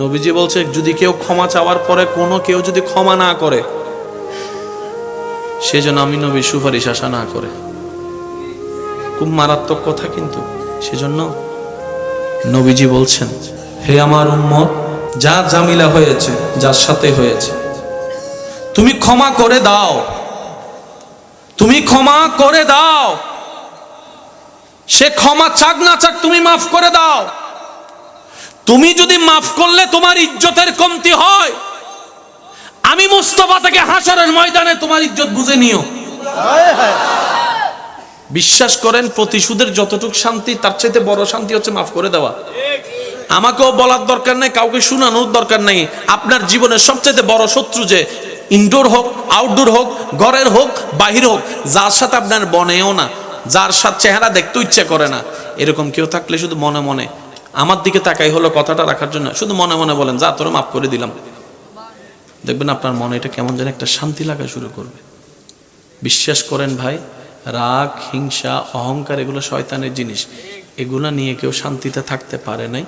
নবীজি বলছে, যদি কেউ ক্ষমা চাওয়ার পরে কোনো কেউ যদি ক্ষমা না করে, সেজন্য আমি নবী সুপারিশ আশা না করে। খুব মারাত্মক কথা কিন্তু। সেজন্য নবীজি বলছেন, হে আমার উম্মত, যা জামিলা হয়েছে, যার সাথে হয়েছে, তুমি ক্ষমা করে দাও। তুমি ক্ষমা করে দাও। সে ক্ষমা চাক না চাক তুমি মাফ করে দাও। তুমি যদি মাফ করলে তোমার ইজ্জতের কমতি হয়। আমি মুস্তফা থেকে হাসরের ময়দানে তোমার ইজ্জত বুঝে নিও। বিশ্বাস করেন, প্রতিশোধের যতটুক শান্তি, তার চাইতে বড় শান্তি হচ্ছে মাফ করে দেওয়া। আমাকেও বলার দরকার নেই, কাউকে শোনানোর দরকার নেই। আপনার জীবনের সবচেয়ে বড় শত্রু যে ইনডোর হোক আউটডোর হোক, ঘরের হোক, বাহির হোক, যার সাথে আপনার বনেও না, যার সাথে চেহারা দেখতে ইচ্ছে করে না, এরকম কেউ থাকলে শুধু মনে মনে আমার দিকে তাকাই হলো কথাটা রাখার জন্য। শুধু মনে মনে বলেন, যা, তোরা মাফ করে দিলাম। দেখবেন আপনার মনে এটা কেমন যেন একটা শান্তি লাগা শুরু করবে। বিশ্বাস করেন ভাই, রাগ, হিংসা, অহংকার এগুলো শয়তানের জিনিস। এগুলো নিয়ে কেউ শান্তিতে থাকতে পারে নাই